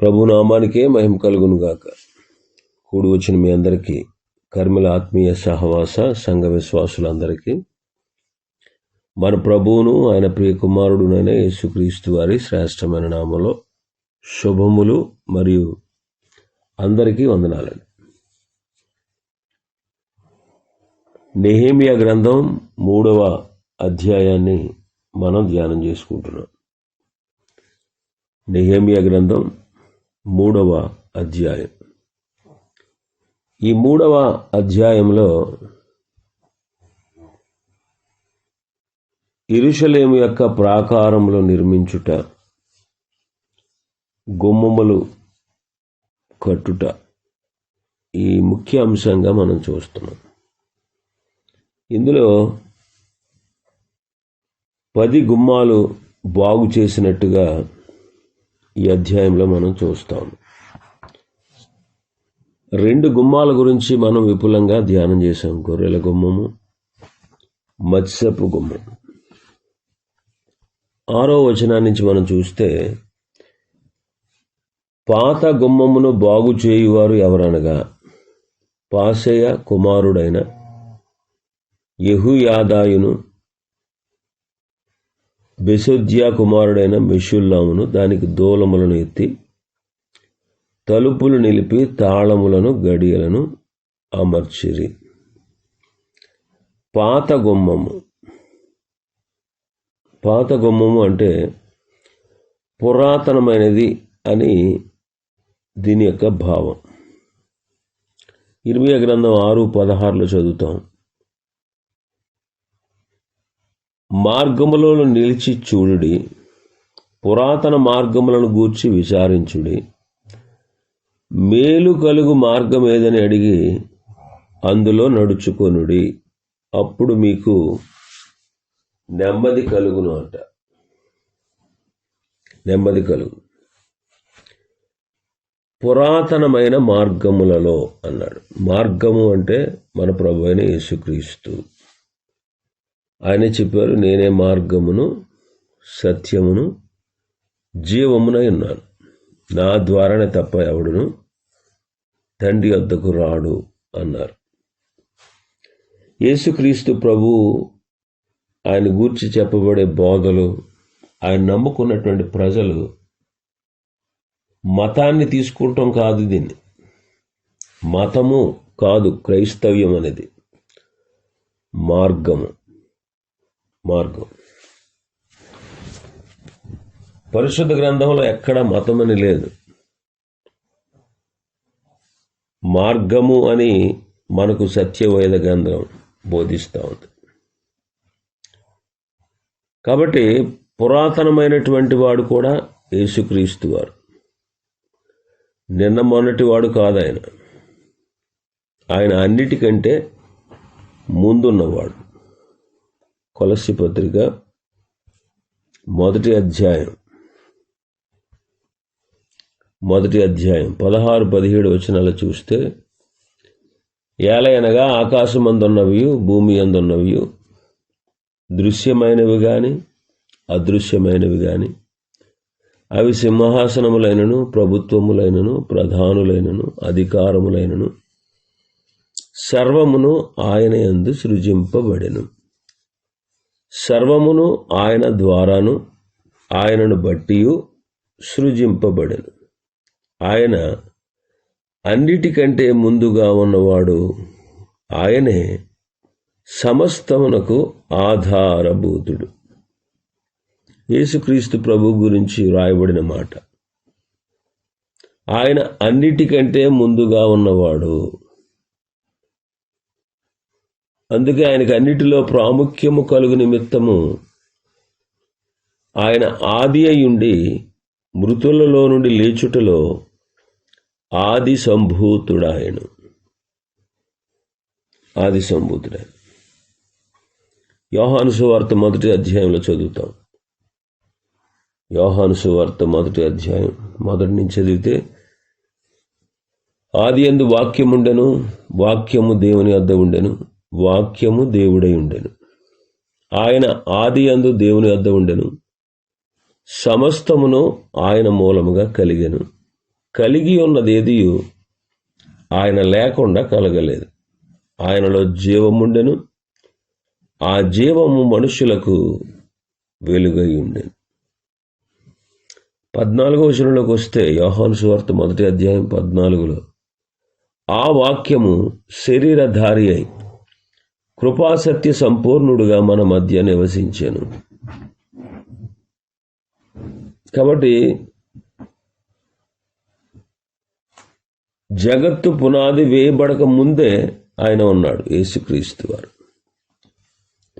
ప్రభునామానికే మహిమ కలుగునుగాక. కూడి వచ్చిన మీ అందరికీ కర్మల ఆత్మీయ సహవాస సంఘ విశ్వాసులందరికీ మన ప్రభువును ఆయన ప్రియ కుమారుడునైన యేసుక్రీస్తు వారి శ్రేష్టమైన నామలో శుభములు మరియు అందరికీ వందనాలండి. నెహేమియా గ్రంథం మూడవ అధ్యాయాన్ని మనం ధ్యానం చేసుకుంటున్నాం. నెహేమియా గ్రంథం మూడవ అధ్యాయం. ఈ మూడవ అధ్యాయంలో ఇరుషలేము యొక్క ప్రాకారంలో నిర్మించుట గుమ్మములు కట్టుట ఈ ముఖ్య అంశంగా మనం చూస్తున్నాం. ఇందులో పది గుమ్మాలు బాగు చేసినట్టుగా ఈ అధ్యాయంలో మనం చూస్తాం. రెండు గుమ్మాల గురించి మనం విపులంగా ధ్యానం చేశాం. గొర్రెల గుమ్మము మత్స్యపు గుమ్మం. ఆరో వచనా నుంచి మనం చూస్తే పాత గుమ్మమును బాగు చేయువారు ఎవరనగా పాసయ కుమారుడైన యహుయాదాయును బెసొద్యా కుమారుడైన మెషుల్లామును దానికి దూలములను ఎత్తి తలుపులు నిలిపి తాళములను గడియలను అమర్చిరి. పాత గుమ్మము. పాత గుమ్మము అంటే పురాతనమైనది అని దీని యొక్క భావం. ఇరవై గ్రంథం ఆరు పదహారులో చదువుతాం. మార్గములో నిలిచి చూడుడి. పురాతన మార్గములను గూర్చి విచారించుడి. మేలు కలుగు మార్గం ఏదని అడిగి అందులో నడుచుకొనుడి. అప్పుడు మీకు నెమ్మది కలుగును అంట. నెమ్మది కలుగు. పురాతనమైన మార్గములలో అన్నాడు. మార్గము అంటే మన ప్రభు అయిన యేసుక్రీస్తు. ఆయన చెప్పారు నేనే మార్గమును సత్యమును జీవమునై ఉన్నాను. నా ద్వారానే తప్ప ఎవడును తండ్రి వద్దకు రాడు అన్నారు. యేసుక్రీస్తు ప్రభు ఆయన గూర్చి చెప్పబడే బోధలు ఆయన నమ్ముకున్నటువంటి ప్రజలు మతాన్ని తీసుకుంటాం కాదు దీన్ని. మతము కాదు క్రైస్తవ్యం అనేది. మార్గము. మార్గం. పరిశుద్ధ గ్రంథంలో ఎక్కడ మతమని లేదు. మార్గము అని మనకు సత్యవేద గ్రంథం బోధిస్తూ ఉంది. కాబట్టి పురాతనమైనటువంటి వాడు కూడా యేసుక్రీస్తు వారు. నిన్న మొన్నటి వాడు కాదు ఆయన. ఆయన అన్నిటికంటే ముందున్నవాడు. కొలసి పత్రిక మొదటి అధ్యాయం. మొదటి అధ్యాయం. పదహారు పదిహేడు వచనాలు చూస్తే ఏలయనగా ఆకాశమందున్నవి భూమి అందున్నవి దృశ్యమైనవి కానీ అదృశ్యమైనవి కానీ అవి సింహాసనములైనను ప్రభుత్వములైనను ప్రధానులైనను అధికారములైనను సర్వమును ఆయన ఎందు సృజింపబడెను. సర్వమును ఆయన ద్వారాను ఆయనను బట్టి సృజింపబడెను. ఆయన అన్నిటికంటే ముందుగా ఉన్నవాడు ఆయనే సమస్తమునకు ఆధారభూతుడు. యేసుక్రీస్తు ప్రభు గురించి వ్రాయబడిన మాట. ఆయన అన్నిటికంటే ముందుగా ఉన్నవాడు అందుకే ఆయనకు అన్నిటిలో ప్రాముఖ్యము కలుగు నిమిత్తము ఆయన ఆది అయ్యుండి మృతులలో నుండి లేచుటలో ఆది సంభూతుడాయను. ఆది సంభూతుడాయను. యోహాను సువార్త మొదటి అధ్యాయంలో చదువుతాం. యోహాను సువార్త మొదటి అధ్యాయం మొదటి నుంచి చదివితే ఆది ఎందు వాక్యముండెను వాక్యము దేవుని వద్ద ఉండెను వాక్యము దేవుడై ఉండెను. ఆయన ఆది అందు దేవుని వద్ద ఉండెను. సమస్తమును ఆయన మూలముగా కలిగెను. కలిగి ఉన్నదేది ఆయన లేకుండా కలగలేదు. ఆయనలో జీవముండెను ఆ జీవము మనుషులకు వెలుగై ఉండేది పద్నాలుగో వచనంలోకి వస్తే యోహాను సువార్త మొదటి అధ్యాయం పద్నాలుగులో ఆ వాక్యము శరీరధారి అయి కృపాసత్య సంపూర్ణుడుగా మన మధ్య నివసించాను. కాబట్టి జగత్తు పునాది వేయబడక ముందే ఆయన ఉన్నాడు యేసుక్రీస్తు వారు.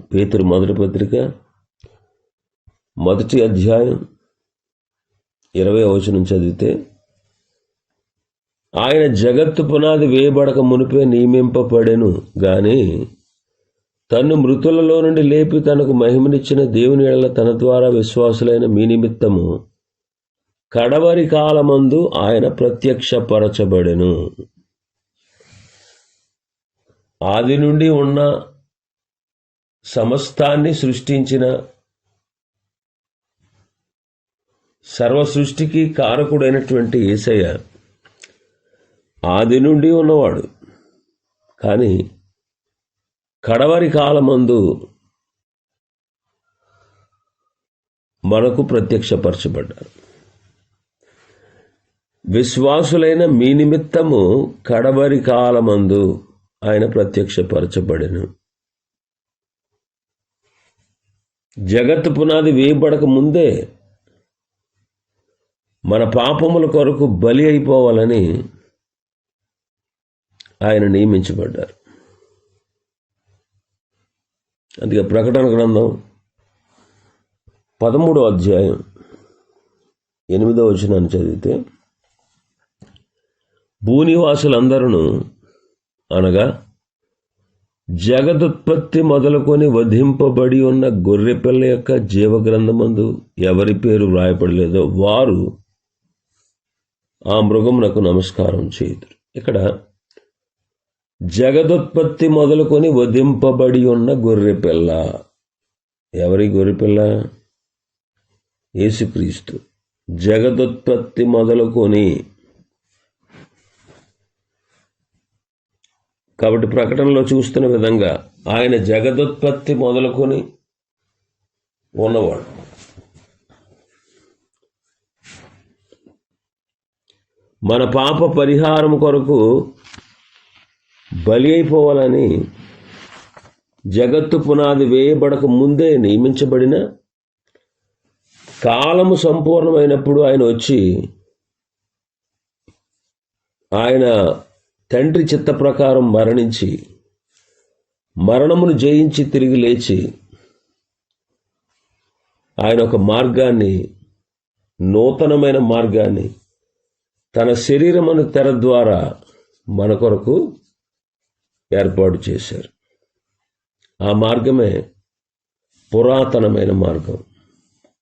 పేతురు మొదటి పత్రిక మొదటి అధ్యాయం ఇరవై వచనం చదివితే ఆయన జగత్తు పునాది వేయబడక మునిపే నియమింపబడెను గాని తన్ను మృతులలో నుండి లేపి తనకు మహిమనిచ్చిన దేవుని ఎడల తన ద్వారా విశ్వాసులైన మీ నిమిత్తము. కడవరి కాలమందు ఆయన ప్రత్యక్షపరచబడెను. ఆది నుండి ఉన్న సమస్తాన్ని సృష్టించిన సర్వ సృష్టికి కారకుడైనటువంటి ఏసయ్య ఆది నుండి ఉన్నవాడు. కానీ కడవరి కాలమందు మనకు ప్రత్యక్షపరచబడ్డారు. విశ్వాసులైన మీ నిమిత్తము కడవరి కాలమందు ఆయన ప్రత్యక్షపరచబడెను. జగత్తు పునాది వేయబడక ముందే మన పాపముల కొరకు బలి అయిపోవాలని ఆయన నియమించబడ్డారు. అందుకే ప్రకటన గ్రంథం పదమూడో అధ్యాయం ఎనిమిదో వచనాన్ని చదివితే భూనివాసులందరూ అనగా జగదుత్పత్తి మొదలుకొని వధింపబడి ఉన్న గొర్రెపిల్ల యొక్క జీవగ్రంథమందు ఎవరి పేరు వ్రాయపడలేదో వారు ఆ మృగమునకు నమస్కారం చేయదు ఇక్కడ జగదుత్పత్తి మొదలుకొని వధింపబడి ఉన్న గొర్రెపిల్ల. ఎవరి గొర్రెపిల్ల? యేసుక్రీస్తు. జగదుత్పత్తి మొదలుకొని. కాబట్టి ప్రకటనలో చూస్తున్న విధంగా ఆయన జగదుత్పత్తి మొదలుకొని ఉన్నవాడు. మన పాప పరిహారం కొరకు బలి అయిపోవాలని జగత్తు పునాది వేయబడక ముందే నియమించబడిన కాలము సంపూర్ణమైనప్పుడు ఆయన వచ్చి ఆయన తండ్రి చిత్త ప్రకారం మరణించి మరణమును జయించి తిరిగి లేచి ఆయన ఒక మార్గాన్ని నూతనమైన మార్గాన్ని తన శరీరమును తెర ద్వారా మన కొరకు ఏర్పాటు చేశారు. ఆ మార్గమే పురాతనమైన మార్గం.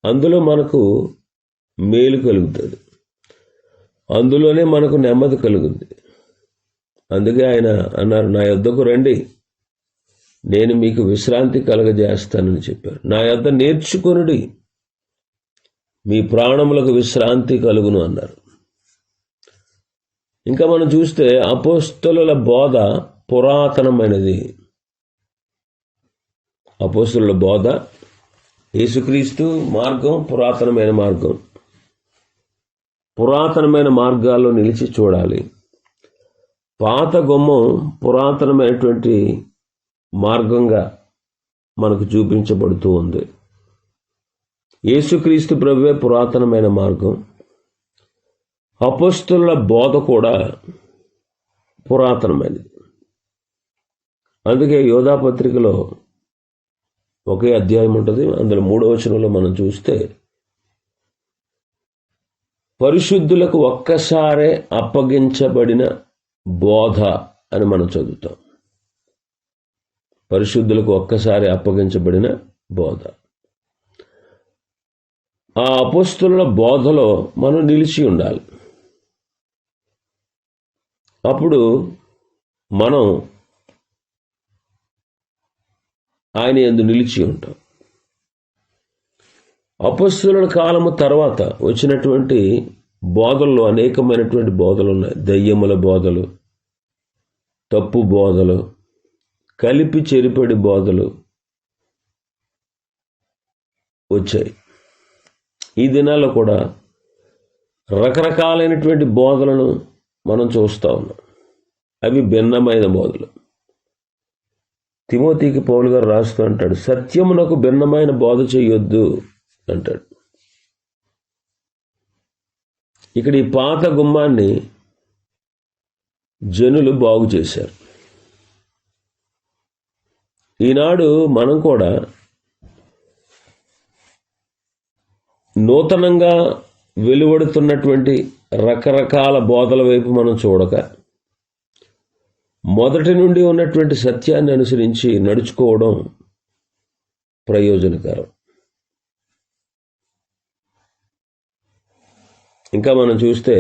అందులో మనకు మేలు కలుగుతుంది. అందులోనే మనకు నెమ్మది కలుగుతుంది. అందుకే ఆయన అన్నారు నా యొద్దకు రండి. నేను మీకు విశ్రాంతి కలగజేస్తానని చెప్పారు. నా యొద్ద నేర్చుకొనుడి. మీ ప్రాణములకు విశ్రాంతి కలుగును అన్నారు. ఇంకా మనం చూస్తే అపోస్తలుల బోధ పురాతనమైనది. అపోస్తుల బోధ యేసుక్రీస్తు మార్గం పురాతనమైన మార్గం. పురాతనమైన మార్గాల్లో నిలిచి చూడాలి. పాత గుమ్మం పురాతనమైనటువంటి మార్గంగా మనకు చూపించబడుతూ ఉంది. యేసుక్రీస్తు ప్రభువే పురాతనమైన మార్గం. అపస్తుల బోధ కూడా పురాతనమైనది. అందుకే యోధాపత్రికలో ఒకే అధ్యాయం ఉంటుంది. అందులో మూడో వచనంలో మనం చూస్తే పరిశుద్ధులకు ఒక్కసారే అప్పగించబడిన బోధ అని మనం చదువుతాం. పరిశుద్ధులకు ఒక్కసారి అప్పగించబడిన బోధ. ఆ అపస్తుల బోధలో మనం నిలిచి ఉండాలి. అప్పుడు మనం ఆయన ఎందు నిలిచి ఉంటాం. అపస్సుల కాలము తర్వాత వచ్చినటువంటి బోధల్లో అనేకమైనటువంటి బోధలు ఉన్నాయి. దయ్యముల బోధలు తప్పు బోధలు కలిపి చెరిపడి బోధలు వచ్చాయి. ఈ దినాల్లో కూడా రకరకాలైనటువంటి బోధలను మనం చూస్తూ ఉన్నాం. అవి భిన్నమైన బోధలు. తిమోతికి పౌలు గారు రాస్తూ అంటాడు సత్యమునకు భిన్నమైన బోధ చేయొద్దు అంటాడు. ఇక్కడ ఈ పాత గుమ్మాన్ని జనులు బాగు చేశారు. ఈనాడు మనం కూడా నూతనంగా వెలువడుతున్నటువంటి రకరకాల బోధల వైపు మనం చూడక మొదటి నుండి ఉన్నటువంటి సత్యాన్ని అనుసరించి నడుచుకోవడం ప్రయోజనకరం. ఇంకా మనం చూస్తే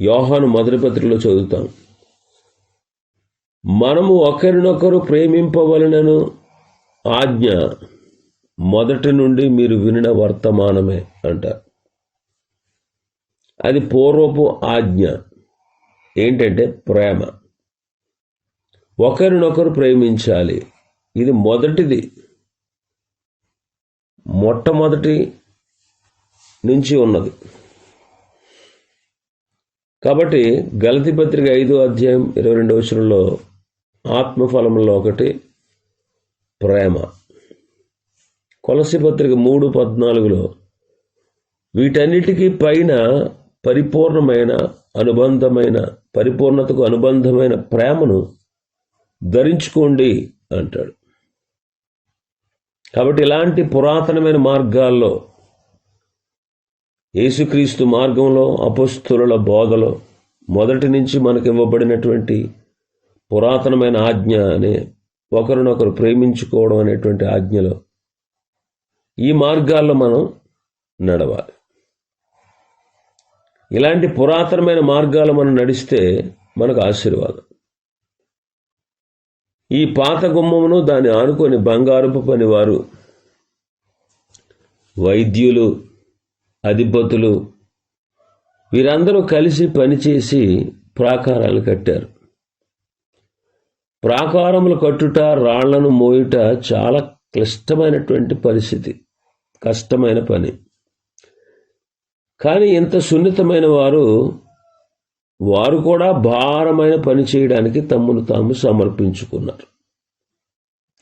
యోహాను మొదటి పత్రికలో చదువుతాం. మనము ఒకరినొకరు ప్రేమింపవలనను ఆజ్ఞ మొదటి నుండి మీరు వినిన వర్తమానమే అంటారు అది పూర్వపు ఆజ్ఞ. ఏంటంటే ప్రేమ. ఒకరినొకరు ప్రేమించాలి. ఇది మొదటిది. మొట్టమొదటి నుంచి ఉన్నది. కాబట్టి గలతి పత్రిక ఐదో అధ్యాయం ఇరవై రెండవ వచనంలో ఆత్మఫలంలో ఒకటి ప్రేమ. కొలసి పత్రిక మూడు పద్నాలుగులో వీటన్నిటికీ పైన పరిపూర్ణమైన అనుబంధమైన పరిపూర్ణతకు అనుబంధమైన ప్రేమను ధరించుకోండి అంటాడు. కాబట్టి ఇలాంటి పురాతనమైన మార్గాల్లో యేసుక్రీస్తు మార్గంలో అపస్తుల బోధలో మొదటి నుంచి మనకు ఇవ్వబడినటువంటి పురాతనమైన ఆజ్ఞ అనే ఒకరినొకరు ప్రేమించుకోవడం అనేటువంటి ఆజ్ఞలో ఈ మార్గాల్లో మనం నడవాలి. ఇలాంటి పురాతనమైన మార్గాలు మనం నడిస్తే మనకు ఆశీర్వాదం. ఈ పాత గుమ్మమును దాన్ని ఆనుకొని బంగారుపు పనివారు వైద్యులు అధిపతులు వీరందరూ కలిసి పనిచేసి ప్రాకారాలు కట్టారు. ప్రాకారములు కట్టుట రాళ్ళను మోయుట చాలా క్లిష్టమైనటువంటి పరిస్థితి కష్టమైన పని. కానీ ఇంత సున్నితమైన వారు వారు కూడా భారమైన పని చేయడానికి తమ్మును తాము సమర్పించుకున్నారు.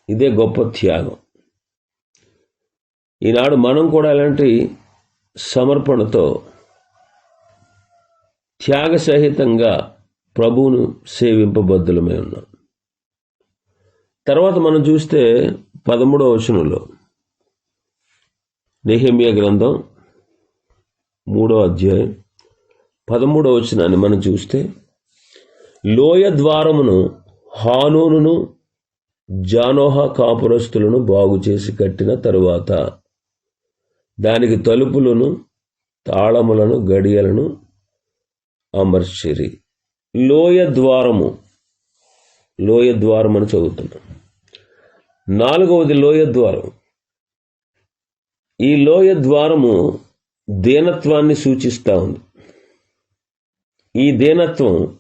ఇదే గొప్ప త్యాగం. ఈనాడు మనం కూడా ఇలాంటి సమర్పణతో త్యాగ సహితంగా ప్రభువును సేవింపబద్ధులమై ఉన్నాం. తర్వాత మనం చూస్తే పదమూడవ వచనంలో నెహమియా గ్రంథం మూడో అధ్యాయం పదమూడవ వచనాన్ని మనం చూస్తే లోయ ద్వారమును హానూనును జానోహ కాపురస్తులను బాగు చేసి కట్టిన తరువాత దానికి తలుపులను తాళములను గడియలను అమర్చిరి. లోయ ద్వారము లోయ ద్వారం అని చదువుతున్నాం. నాలుగవది లోయ ద్వారం. ఈ లోయ ద్వారము దీనత్వాన్ని సూచిస్తూ ఉంది. ఈ దీనత్వం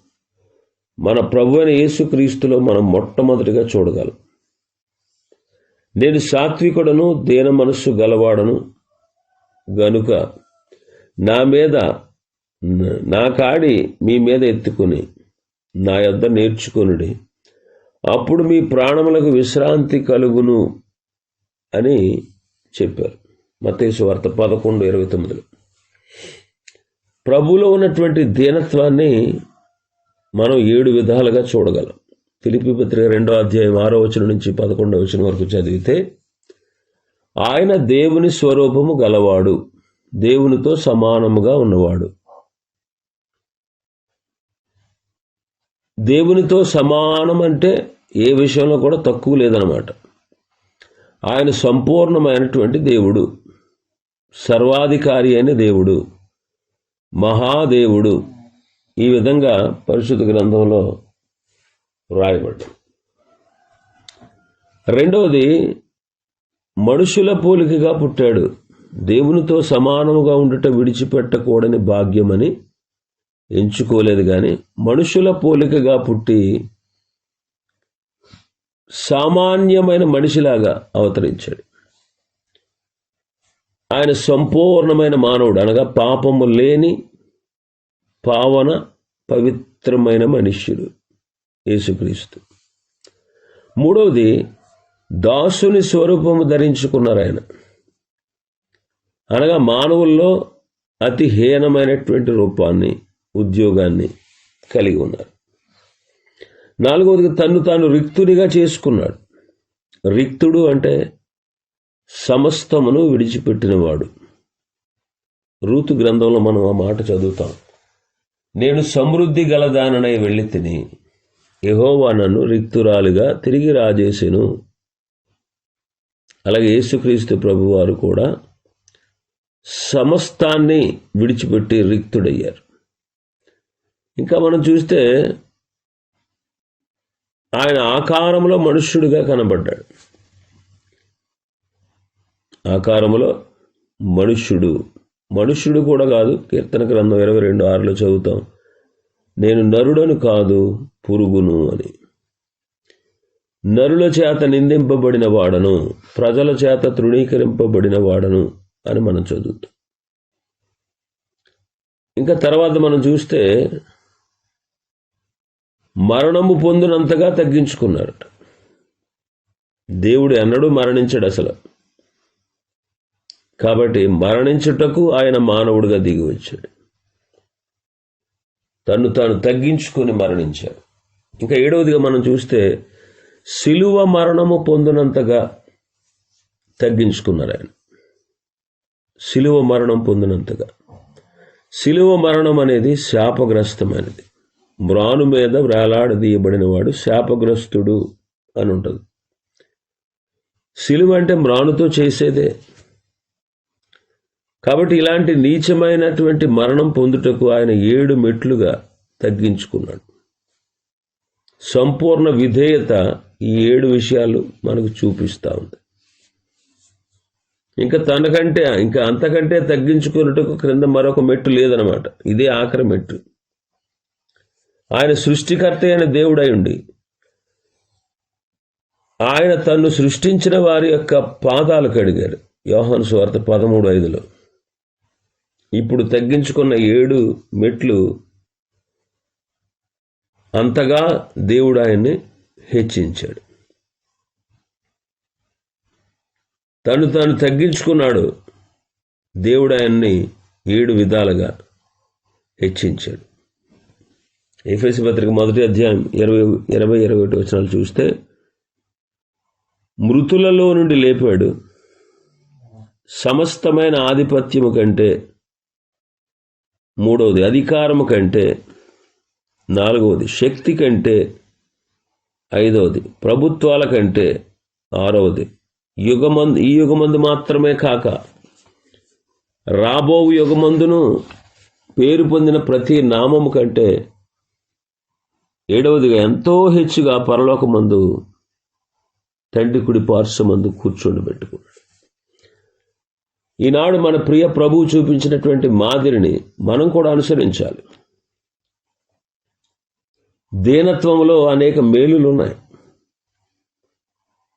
మన ప్రభు అయిన యేసుక్రీస్తులో మనం మొట్టమొదటిగా చూడగలం. నేను సాత్వికుడను దీన మనస్సు గలవాడను గనుక నా మీద నా కాడి మీ మీద ఎత్తుకుని నా యొద్ద నేర్చుకునుడి. అప్పుడు మీ ప్రాణములకు విశ్రాంతి కలుగును అని చెప్పారు. మతేసు వార్త పదకొండు ఇరవై తొమ్మిదిలో. ప్రభులో ఉన్నటువంటి దీనత్వాన్ని మనం ఏడు విధాలుగా చూడగలం. ఫిలిపి పత్రిక రెండో అధ్యాయం ఆరో వచనం నుంచి పదకొండవ వచనం వరకు చదివితే ఆయన దేవుని స్వరూపము గలవాడు దేవునితో సమానముగా ఉన్నవాడు. దేవునితో సమానం అంటే ఏ విషయంలో కూడా తక్కువ లేదనమాట ఆయన సంపూర్ణమైనటువంటి దేవుడు సర్వాధికారి అయిన దేవుడు. మహాదేవుడు. ఈ విధంగా పరిశుద్ధ గ్రంథంలో రాయబడ్డ రెండవది మనుషుల పోలికగా పుట్టాడు. దేవునితో సమానముగా ఉండుట విడిచిపెట్టకూడని భాగ్యమని ఎంచుకోలేదు కానీ మనుషుల పోలికగా పుట్టి సామాన్యమైన మనిషిలాగా అవతరించాడు. ఆయన సంపూర్ణమైన మానవుడు. అనగా పాపము లేని పావన పవిత్రమైన మనుష్యుడు యేసుక్రీస్తు. మూడవది దాసుని స్వరూపము ధరించుకున్నారు ఆయన. అనగా మానవుల్లో అతి హీనమైనటువంటి రూపాన్ని ఉద్యోగాన్ని కలిగి ఉన్నారు. నాలుగవదిగా తన్ను తాను రిక్తునిగా చేసుకున్నాడు. రిక్తుడు అంటే సమస్తమును విడిచిపెట్టినవాడు. రూతు గ్రంథంలో మనం ఆ మాట చదువుతాం. నేను సమృద్ధి గలదాననై వెళ్ళి తిని యహోవా నన్ను రిక్తురాలుగా తిరిగి రాజేసెను. అలాగే యేసుక్రీస్తు ప్రభువారు కూడా సమస్తాన్ని విడిచిపెట్టి రిక్తుడయ్యారు. ఇంకా మనం చూస్తే ఆయన ఆకారంలో మనుష్యుడిగా కనబడ్డాడు. ఆకారములో మనుష్యుడు. మనుష్యుడు కూడా కాదు కీర్తన గ్రంథం ఇరవై రెండు ఆరులో చదువుతాం. నేను నరుడను కాదు పురుగును అని. నరుల చేత నిందింపబడిన వాడను ప్రజల చేత తృణీకరింపబడిన వాడను అని మనం చదువుతాం. ఇంకా తర్వాత మనం చూస్తే మరణము పొందినంతగా తగ్గించుకున్నారట. దేవుడు ఎన్నడూ మరణించడు అసలు. కాబట్టి మరణించుటకు ఆయన మానవుడిగా దిగి వచ్చాడు తను తాను తగ్గించుకొని మరణించాడు. ఇంకా ఏడవదిగా మనం చూస్తే సిలువ మరణము పొందినంతగా తగ్గించుకున్నారు ఆయన. సిలువ మరణం పొందినంతగా. సిలువ మరణం అనేది శాపగ్రస్తమైనది. మ్రాను మీద వేలాడదీయబడిన వాడు శాపగ్రస్తుడు అని ఉంటుంది. సిలువ అంటే మ్రానుతో చేసేదే. కాబట్టి ఇలాంటి నీచమైనటువంటి మరణం పొందుటకు ఆయన ఏడు మెట్లుగా తగ్గించుకున్నాడు. సంపూర్ణ విధేయత ఈ ఏడు విషయాలు మనకు చూపిస్తూ ఉంది. ఇంకా తనకంటే ఇంకా అంతకంటే తగ్గించుకున్నట్టుకు క్రింద మరొక మెట్టు లేదనమాట ఇదే ఆఖరి మెట్టు. ఆయన సృష్టికర్త అయిన దేవుడై ఉండి ఆయన తన్ను సృష్టించిన వారి యొక్క పాదాలు కడిగారు యోహన్ స్వార్థ పదమూడు ఐదులో. ఇప్పుడు తగ్గించుకున్న ఏడు మెట్లు అంతగా దేవుడు ఆయన్ని హెచ్చించాడు. తను తాను తగ్గించుకున్నాడు. దేవుడు ఆయన్ని ఏడు విధాలుగా హెచ్చించాడు. ఎఫ్ఎసి పత్రిక మొదటి అధ్యాయం ఇరవై ఇరవై ఇరవై ఒకటి వచనాలు చూస్తే మృతులలో నుండి లేపాడు. సమస్తమైన ఆధిపత్యము కంటే మూడవది అధికారము కంటే నాలుగవది శక్తి కంటే ఐదవది ప్రభుత్వాల కంటే ఆరవది యుగమందు ఈ యుగమందు మాత్రమే కాక రాబో యుగమందును పేరు పొందిన ప్రతి నామము కంటే ఏడవదిగా ఎంతో హెచ్చుగా పరలోకమందు తండ్రి కుడి పార్శ్వమందు కూర్చొని పెట్టుకున్నాడు. ఈనాడు మన ప్రియ ప్రభువు చూపించినటువంటి మాదిరిని మనం కూడా అనుసరించాలి. దీనత్వంలో అనేక మేలులు ఉన్నాయి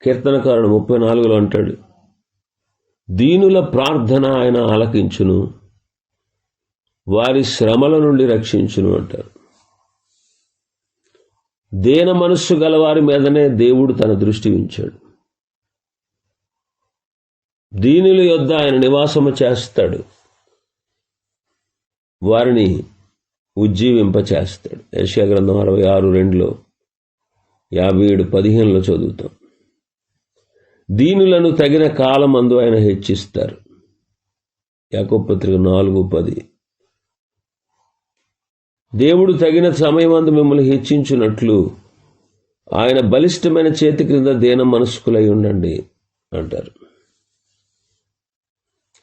కీర్తనకారుడు ముప్పై నాలుగులో అంటాడు దీనుల ప్రార్థన ఆయన ఆలకించును వారి శ్రమల నుండి రక్షించును అంటారు. దేన మనస్సు గలవారి మీదనే దేవుడు తన దృష్టి ఉంచాడు. దీనిల యొద్ద ఆయన నివాసము చేస్తాడు. వారిని ఉజ్జీవింప చేస్తాడు యశా గ్రంథం అరవై ఆరు రెండులో యాభై ఏడు పదిహేనులో చదువుతాం. దీనులను తగిన కాలమందు ఆయన హెచ్చిస్తారు. యాకోపత్రిక నాలుగు పది. దేవుడు తగిన సమయమందు మిమ్మల్ని హెచ్చించినట్లు ఆయన బలిష్టమైన చేతి క్రింద దేన మనస్కులై ఉండండి అంటారు.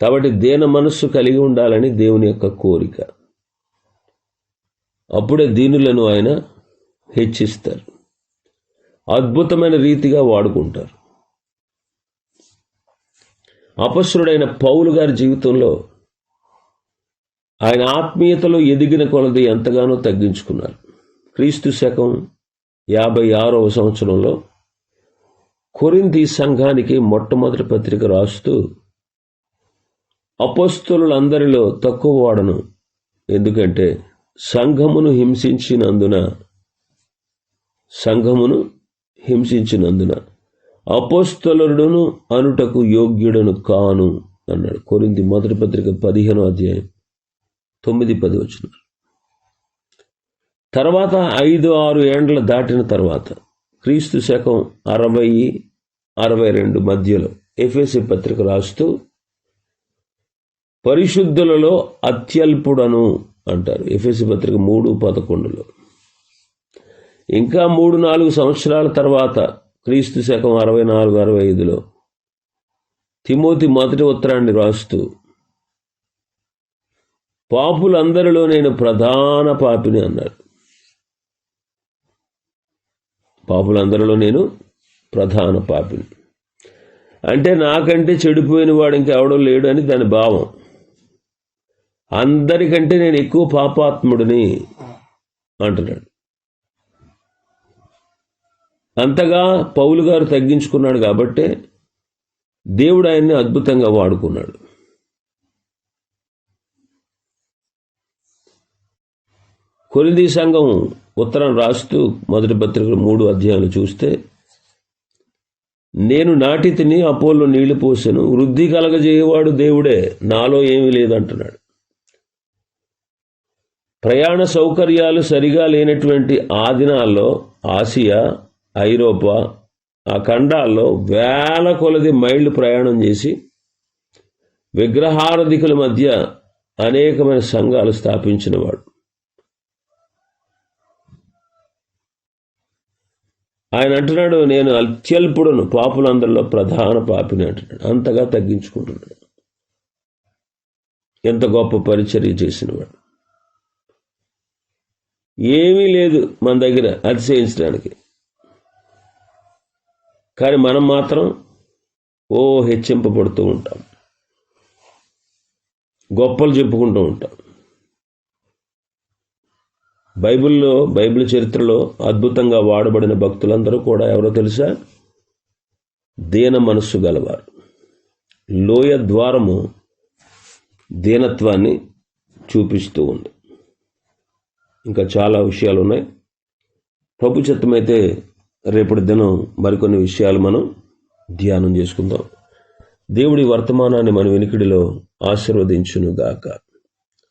కాబట్టి దేన మనస్సు కలిగి ఉండాలని దేవుని యొక్క కోరిక. అప్పుడే దీనులను ఆయన హెచ్చిస్తారు. అద్భుతమైన రీతిగా వాడుకుంటారు. అపస్సుడైన పౌలు గారి జీవితంలో ఆయన ఆత్మీయతలో ఎదిగిన కొలది ఎంతగానో తగ్గించుకున్నారు. క్రీస్తు శకం యాభై ఆరవ సంవత్సరంలో కొరింది సంఘానికి మొట్టమొదటి పత్రిక రాస్తూ అపస్తులందరిలో తక్కువ వాడను ఎందుకంటే సంఘమును హింసించినందున సంఘమును హింసించినందున అపోస్తలుడును అనుటకు యోగ్యుడను కాను అన్నాడు. కొరింది మొదటి పత్రిక పదిహేను అధ్యాయం తొమ్మిది పది వచ్చిన తర్వాత ఐదు ఆరు ఏండ్ల దాటిన తర్వాత క్రీస్తు శకం అరవై అరవై రెండు మధ్యలో ఎఫ్ఎస్సి పత్రిక రాస్తూ పరిశుద్ధులలో అత్యల్పుడను అంటారు. ఎఫ్ఎస్సి పత్రిక మూడు పదకొండులో. ఇంకా మూడు నాలుగు సంవత్సరాల తర్వాత క్రీస్తు శకం అరవై నాలుగు అరవై ఐదులో తిమోతి మొదటి ఉత్తరాన్ని రాస్తూ పాపులందరిలో నేను ప్రధాన పాపిని అన్నాడు. పాపులందరిలో నేను ప్రధాన పాపిని. అంటే నాకంటే చెడిపోయిన వాడు ఇంకెవడో లేడు అని దాని భావం. అందరికంటే నేను ఎక్కువ పాపాత్ముడిని అంటున్నాడు. అంతగా పౌలు గారు తగ్గించుకున్నాడు కాబట్టే దేవుడు ఆయన్ని అద్భుతంగా వాడుకున్నాడు. కొరింది సంఘం ఉత్తరం రాస్తూ మొదటి పత్రిక మూడు అధ్యాయాలు చూస్తే నేను నాటి తిని అపోలో నీళ్ళు పోసాను వృద్ధి కలగజేయవాడు దేవుడే నాలో ఏమీ లేదంటున్నాడు. ప్రయాణ సౌకర్యాలు సరిగా లేనటువంటి ఆ దినాల్లో ఆసియా ఐరోపా ఆ ఖండాల్లో వేల కొలది మైళ్ళు ప్రయాణం చేసి విగ్రహారధికుల మధ్య అనేకమైన సంఘాలు స్థాపించినవాడు ఆయన అంటున్నాడు నేను అత్యల్పుడును పాపులందరిలో ప్రధాన పాపిని అంటున్నాడు. అంతగా తగ్గించుకుంటున్నాడు. ఎంత గొప్ప పరిచర్య చేసినవాడు ఏమీ లేదు మన దగ్గర అతిశయించడానికి. కానీ మనం మాత్రం ఓ హెచ్చింపబడుతూ ఉంటాం. గొప్పలు చెప్పుకుంటూ ఉంటాం. బైబిల్లో బైబిల్ చరిత్రలో అద్భుతంగా వాడబడిన భక్తులందరూ కూడా ఎవరో తెలుసా? దీన మనస్సు గలవారు. లోయ ద్వారము దీనత్వాన్ని చూపిస్తూ ఉంది. ఇంకా చాలా విషయాలు ఉన్నాయి ప్రభు చిత్తమైతే రేపటి దినం మరికొన్ని విషయాలు మనం ధ్యానం చేసుకుందాం. దేవుడి వర్తమానాన్ని మన వెనుకడిలో ఆశీర్వదించునుగాక.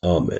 ఆమె